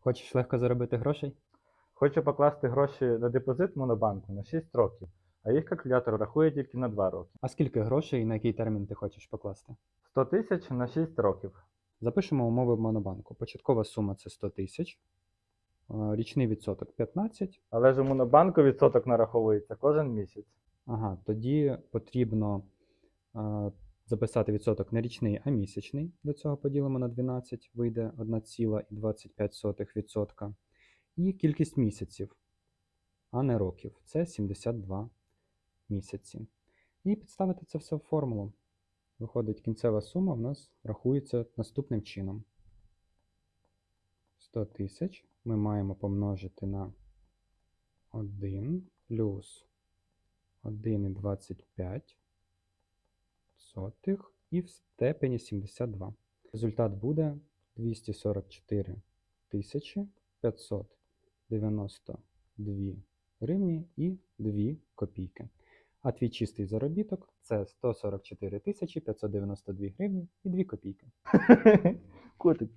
Хочеш легко заробити грошей? Хочу покласти гроші на депозит в Монобанку на 6 років, а їх калькулятор рахує тільки на 2 роки. А скільки грошей і на який термін ти хочеш покласти? 100 тисяч на 6 років. Запишемо умови в Монобанку. Початкова сума це 100 тисяч, річний відсоток 15. Але ж у Монобанку відсоток нараховується кожен місяць. Ага, тоді потрібно записати відсоток не річний, а місячний. Для цього поділимо на 12, вийде 1,25%. І кількість місяців, а не років. Це 72 місяці. І підставити це все в формулу. Виходить, кінцева сума в нас рахується наступним чином. 100 тисяч ми маємо помножити на 1 плюс 1,25 сотих і в степені 72. Результат буде 244 тисячі 592 гривні і 2 копійки. А твій чистий заробіток це 144 тисячі 592 гривні і 2 копійки. Котик.